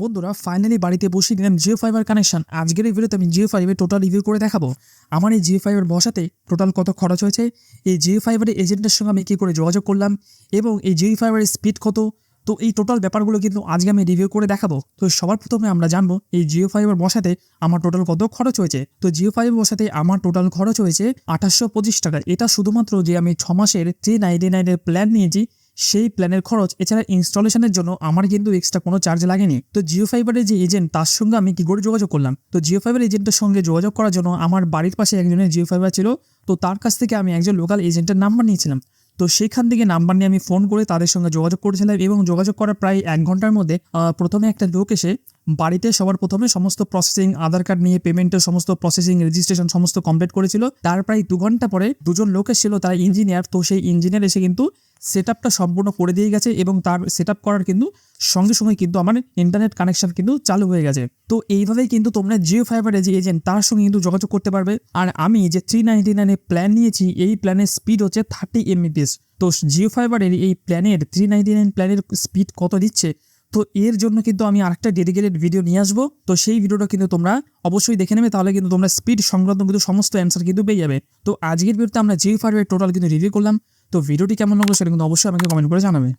বন্ধুরা ফাইনালি বাড়িতে বসিয়ে দিলাম জিও ফাইবার কানেকশন আজকের এই ভিডিওতে আমি জিও ফাইভের টোটাল রিভিউ করে দেখাবো। আমার এই জিও ফাইবার বসাতে টোটাল কত খরচ হয়েছে? এই জিও ফাইবারের এজেন্টের সঙ্গে আমি কী করে যোগাযোগ করলাম? এবং এই জিও ফাইবারের স্পিড কত? তো এই টোটাল ব্যাপারগুলো কিন্তু আজকে আমি রিভিউ করে দেখাবো। তো সবার প্রথমে আমরা জানব, এই জিও ফাইবার বসাতে আমার টোটাল কত খরচ হয়েছে? তো জিও ফাইবার বসাতে আমার টোটাল খরচ হয়েছে আঠাশশো পঁচিশ টাকা। এটা শুধুমাত্র যে আমি ছ মাসের থ্রি নাইনটি নাইনের প্ল্যান নিয়েছি সেই প্ল্যানের খরচ এছাড়া ইনস্টলেশনের জন্য আমার কিন্তু এক্সট্রা কোনো চার্জ লাগেনি। তো জিও ফাইবারের যে এজেন্ট তার সঙ্গে আমি কি করে যোগাযোগ করলাম? তো জিও ফাইবার এজেন্টের সঙ্গে যোগাযোগ করার জন্য আমার বাড়ির পাশে একজনের জিও ফাইবার ছিল। তো তার কাছ থেকে আমি একজন লোকাল এজেন্টের নাম্বার নিয়েছিলাম। তো সেখান থেকে নাম্বার নিয়ে আমি ফোন করে তাদের সঙ্গে যোগাযোগ করেছিলাম এবং যোগাযোগ করার প্রায় এক ঘণ্টার মধ্যে প্রথমে একটা লোক এসে বাড়িতে সবার প্রথমে সমস্ত প্রসেসিং আধার কার্ড নিয়ে পেমেন্টের সমস্ত প্রসেসিং রেজিস্ট্রেশন সমস্ত কমপ্লিট করেছিল। তার প্রায় দু ঘণ্টা পরে দুজন লোক এসেছিল, তারা ইঞ্জিনিয়ার তো সেই ইঞ্জিনিয়ার এসে কিন্তু সেট সম্পূর্ণ করে দিয়ে গেছে এবং তার সেট করার কিন্তু সঙ্গে সঙ্গে কিন্তু আমার ইন্টারনেট কানেকশন কিন্তু চালু হয়ে গেছে। তো এইভাবেই কিন্তু তোমরা জিও ফাইবারের যে এজেন্ট তার সঙ্গে কিন্তু যোগাযোগ করতে পারবে। আর আমি যে থ্রি নাইনটি নাইনের প্ল্যান নিয়েছি, এই প্ল্যানের স্পিড হচ্ছে থার্টি এমবিপিএস তো জিও ফাইবারের এই প্ল্যানের থ্রি নাইনটি নাইন প্ল্যানের স্পিড কত দিচ্ছে? তো এর জন্য কিন্তু আমি আরেকটা ডেডিকেটেড ভিডিও নিয়ে আসব। তো সেই ভিডিওটা কিন্তু তোমরা অবশ্যই দেখে নেবে, তাহলে কিন্তু তোমরা স্পিড সংক্রান্ত কিন্তু সমস্ত অ্যান্সার কিন্তু পেয়ে যাবে। তো আজকের ভিডিওতে আমরা জিও ফাইবারের টোটাল কিন্তু রিভিউ করলাম। তো ভিডিওটি কেমন লাগল সেটা কিন্তু অবশ্যই আমাকে কমেন্ট করে জানাবে।